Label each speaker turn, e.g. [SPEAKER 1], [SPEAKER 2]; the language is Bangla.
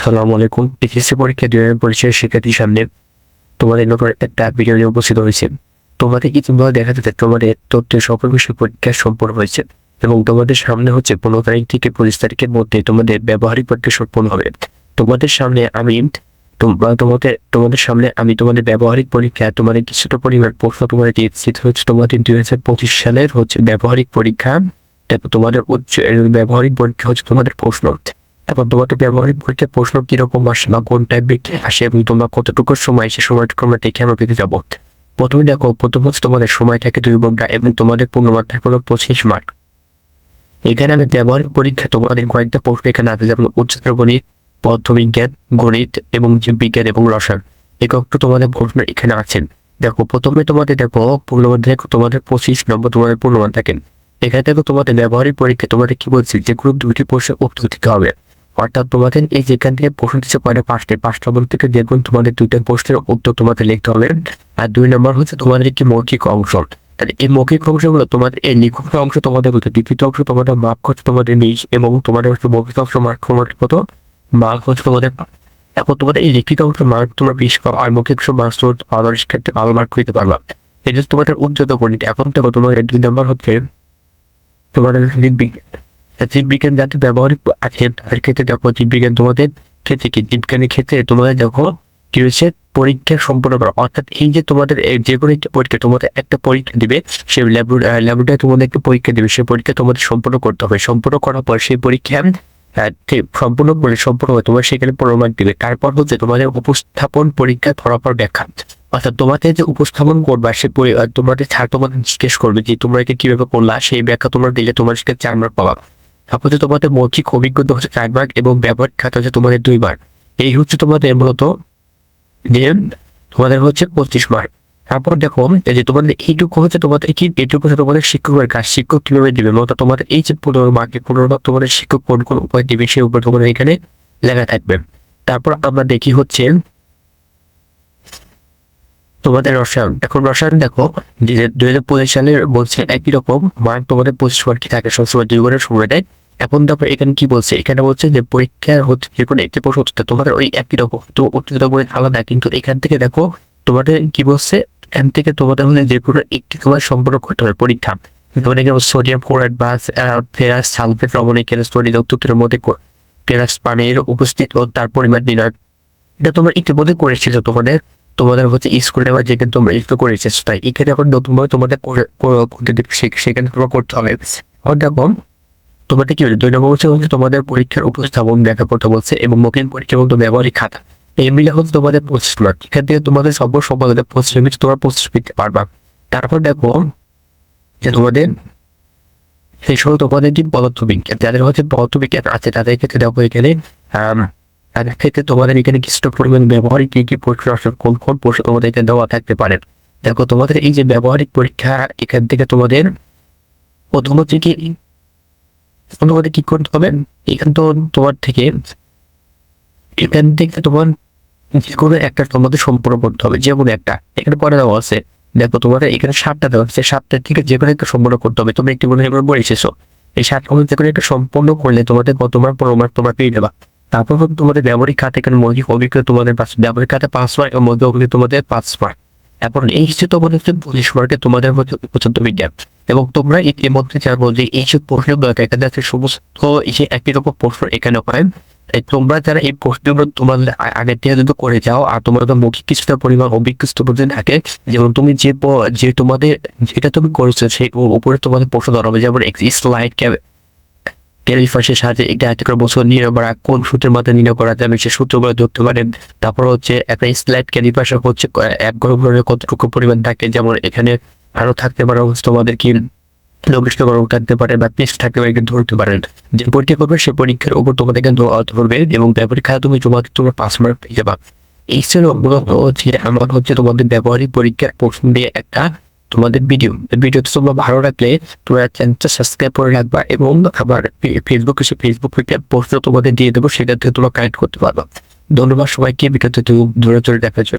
[SPEAKER 1] আসসালামু আলাইকুম। এইচএসসি পরীক্ষা দুই হাজার পরিচয় শিক্ষার্থীর সামনে তোমাদের নতুন একটা ভিডিও নিয়ে উপস্থিত হয়েছে। তোমাদের ইতিমধ্যে দেখা যাচ্ছে তোমাদের তথ্য সকল বিষয় পরীক্ষা সম্পন্ন হয়েছে এবং তোমাদের সামনে হচ্ছে পনেরো তারিখ থেকে পঁচিশ তারিখের মধ্যে তোমাদের ব্যবহারিক পরীক্ষা সম্পন্ন হবে। তোমাদের সামনে আমি তোমরা তোমাদের তোমাদের সামনে আমি তোমাদের ব্যবহারিক পরীক্ষা, তোমাদের কিছুটা পরিমাণ প্রশ্ন তোমাদের দিয়েছি হচ্ছে তোমাদের দুই হাজার পঁচিশ সালের হচ্ছে ব্যবহারিক পরীক্ষা। তোমাদের উচ্চ ব্যবহারিক পরীক্ষা হচ্ছে তোমাদের প্রশ্ন। এখন তোমাদের ব্যবহারিক পরীক্ষার প্রশ্ন কীরকম আসে বা কোন টাইপের আসে এবং তোমরা কতটুকু সময় সে সময়টুকু দেখে আমরা পেতে যাব? প্রথমে দেখো, প্রথম হচ্ছে তোমাদের সময় থাকে দুই ঘণ্টা এবং তোমাদের পূর্ণমান থাকে হলো পঁচিশ মার্ক এখানে আমি ব্যবহারিক পরীক্ষা তোমাদের কয়েকটা প্রশ্ন এখানে আছে, যেমন উচ্চতর গণিত, পদার্থবিজ্ঞান, গণিত এবং জীববিজ্ঞান এবং রসায়ন। একটু তোমাদের প্রশ্ন এখানে আছেন দেখো, প্রথমে তোমাদের দেখো পূর্ণমান দেখো তোমাদের পঁচিশ নম্বর তোমাদের পূর্ণমান থাকেন এখানে দেখো তোমাদের ব্যবহারিক পরীক্ষা তোমাদের কি বলছি যে গ্রুপ দুইটি প্রশ্নের উত্তর দিতে হবে। অর্থাৎ তোমাদের এই যেখান থেকে প্রশ্ন দিচ্ছে কয়টা পাঁচটা পাঁচটা বল থেকে দেখুন তোমাদের দুইটা প্রশ্নের উত্তর তোমাকে লিখতে হবে। আর দুই নম্বর হচ্ছে তোমাদের একটি মৌখিক অংশ। তাহলে এই মৌখিক অংশগুলো তোমাদের, এই লিখিত অংশ তোমাদের বলতে লিখিত অংশ তোমাদের মাপ হচ্ছে তোমাদের নিজ এবং তোমাদের হচ্ছে মৌখিক অংশ মার্ক কত? মার্ক হচ্ছে তোমাদের এখন তোমাদের এই লিখিত অংশ মার্ক তোমরা বিশ পাও আর মৌখিক অংশ মার্ক তোমার ক্ষেত্রে ভালো মার্ক হইতে পারবা। যে তোমাদের উচ্চতা গণিত। এখন দেখো তোমাদের দুই নম্বর হচ্ছে তোমাদের জীববিজ্ঞান জীববিজ্ঞান যাতে ব্যবহারিক আছে তাদের ক্ষেত্রে দেখো জীববিজ্ঞান তোমাদের ক্ষেত্রে কি? জীববিজ্ঞানের ক্ষেত্রে তোমাদের দেখো কি হয়েছে? পরীক্ষা সম্পন্ন করা। অর্থাৎ এই যে তোমাদের যে কোনো একটা পরীক্ষা, তোমাদের একটা পরীক্ষা দিবে, সেই ল্যাবরেটরি তোমাদের একটা পরীক্ষা দিবে। সেই পরীক্ষা তোমাদের সম্পন্ন করতে হবে। সম্পন্ন করার পর সেই পরীক্ষা সম্পূর্ণ করে সম্পূর্ণ হবে তোমার সেখানে প্রমাণ দিবে। তারপর হচ্ছে তোমাদের উপস্থাপন পরীক্ষা ফলাফল ব্যাখ্যা। অর্থাৎ তোমাদের যে উপস্থাপন করবা, সে তোমাদের ছাড় তোমাদের জিজ্ঞেস করবে যে তোমরা এটা কীভাবে করলা? সেই ব্যাখ্যা তোমরা দিলে তোমার সেটা চার মার্ক পাবা। তারপর তোমাদের মৌখিক অভিজ্ঞতা হচ্ছে চার মার্ক এবং ব্যবহারিক খাতা হচ্ছে তোমাদের দুই মার্ক এই হচ্ছে তোমাদের মূলত যে তোমাদের হচ্ছে পঁচিশ মার্ক তারপর দেখো যে তোমাদের এইটুকু হচ্ছে তোমাদের কি, এইটুকু হচ্ছে তোমাদের শিক্ষকের কাজ। শিক্ষক কীভাবে দিবে? মূলত তোমাদের এই যে পনেরো মার্কে পনেরো মার্ক তোমাদের শিক্ষক কোন কোন উপায় দিবে? সেই উপর তোমাদের এখানে লেখা থাকবে। তারপর আমরা দেখি হচ্ছে তোমাদের রসায়ন। এখন রসায়ন দেখো, যে দুই হাজার পঁচিশ সালের বলছে একই রকম মার্ক তোমাদের পঁচিশ মার্ক থাকে? সবসময় দুই ঘণ্টার সময় দেয়। এখন তারপর এখানে কি বলছে এখানে বলছে যে পরীক্ষার হচ্ছে যে কোনো একটি প্রশ্ন উত্তর তোমাদের ওই একই রকম তো উত্তর করে আলাদা কিন্তু এখান থেকে দেখো তোমাদের কি বলছে এখান থেকে তোমাদের হলে যে কোনো একটি তোমার সম্পর্ক করতে হবে পরীক্ষা যেমন এখানে সোডিয়াম ক্লোরাইড বা ফেরাস সালফেট লবণ এখানে সোডিয়াম উত্তরের মধ্যে ফেরাস পানির উপস্থিত ও তার পরিমাণ নির্ণয় এটা তোমরা ইতিমধ্যে করেছিল তোমাদের তোমাদের হচ্ছে স্কুলে বা যেখানে তোমরা স্কুল করেছে তাই এখানে এখন নতুনভাবে তোমাদের সেখানে তোমরা করতে হবে দেখো তোমাদের কি দুই নম্বর হচ্ছে তোমাদের পরীক্ষার উপস্থাপন দেখা করতে বলছে এবং মৌখিক পরীক্ষা এবং ব্যবহারিক খাতা। এই মিলে হচ্ছে তোমাদের পঁচিশ মার্ক এখান থেকে তোমাদের সব সম্পাদনের পঁচিশ মিনিট তোমরা পঁচিশ পেতে পারবা। তারপর দেখো যে তোমাদের সেই সময় তোমাদের কি পদার্থবিজ্ঞান, যাদের হচ্ছে পদার্থবিজ্ঞান আছে, তাদের ক্ষেত্রে দেখো এখানে তাদের ক্ষেত্রে তোমাদের এখানে কিছুটা পরিমাণ ব্যবহারিক কি কি আসলে কোন কোন প্রশ্ন তোমাদের এখানে দেওয়া থাকতে পারে। দেখো তোমাদের এই যে ব্যবহারিক পরীক্ষা, এখান থেকে তোমাদের প্রথম হচ্ছে কি তোমাদের কি করতে হবে? এখান তো তোমার থেকে, এখান থেকে তোমার যে কোনো একটা তোমাদের সম্পূর্ণ করতে হবে, যেমন একটা। এখানে পরে দেওয়া আছে, দেখো তোমাদের এখানে সাতটা দেওয়া আছে সাতটার থেকে যে কোনো একটা সম্পূর্ণ করতে হবে। তুমি একটি মনে এবার বলে এসেছ, এই সাতটা মধ্যে যে কোনো একটা সম্পূর্ণ করলে তোমাদের কতবার পনেরো মার্ক তোমরা পেয়ে যাবা। তারপর তোমাদের ব্যবহারিক খাতে এখানে মৌলিক অভিজ্ঞতা তোমাদের ব্যবহারিক খাতে পাঁচ মার্ক এবং মধ্যে অভিজ্ঞতা তোমাদের পাঁচ মার্ক এখন এই হচ্ছে তোমাদের হচ্ছে পঁচিশ মার্কে তোমাদের হচ্ছে পর্যন্ত বিজ্ঞান। এবং তোমরা এর মধ্যে জানব যে এই যে প্রশ্নগুলো এখানে আছে সমস্ত যে একই রকম প্রশ্ন এখানে হয়। তাই তোমরা যারা এই প্রশ্নগুলো তোমাদের আ- আগের থেকে যদি করে যাও, আর তোমার তো মৌখিক কিছুটা পরিমাণ অভিজ্ঞতা তোমাদের থাকে, যেমন তুমি যে যে তোমাদের, যেটা তুমি করেছ সেই উপরে তোমাদের প্রশ্ন ধরা হবে, যেমন স্লাইড বছর কোন সূত্রের মাধ্যমে সূত্রগুলো ধরতে পারেন। তারপর হচ্ছে একটা হচ্ছে, এক কতটুকু পরিমাণ থাকে, যেমন এখানে আরও থাকতে পারে তোমাদের কি গরম থাকতে পারে বা পেস্ট থাকতে পারে ধরতে পারেন। যে পরীক্ষা করবে সে পরীক্ষার উপর তোমাদের কিন্তু ধরবে এবং খাতা তুমি তোমাকে তোমার পাঁচ মার্ক পেয়ে যাবা। ছিল মূলত হচ্ছে, আমার হচ্ছে তোমাদের ব্যবহারিক পরীক্ষার প্রশ্ন দিয়ে একটা তোমাদের ভিডিও ভিডিও তোমরা ভালো রাখলে তোমরা চ্যানেলটা সাবস্ক্রাইব করে রাখবা এবং আবার ফেসবুক এসে ফেসবুক পোস্ট তোমাদের দিয়ে দেবো সেটা থেকে তোমরা কানেক্ট করতে পারবা। ধন্যবাদ সবাইকে, ভিডিওতে ধরে ধরে দেখার জন্য।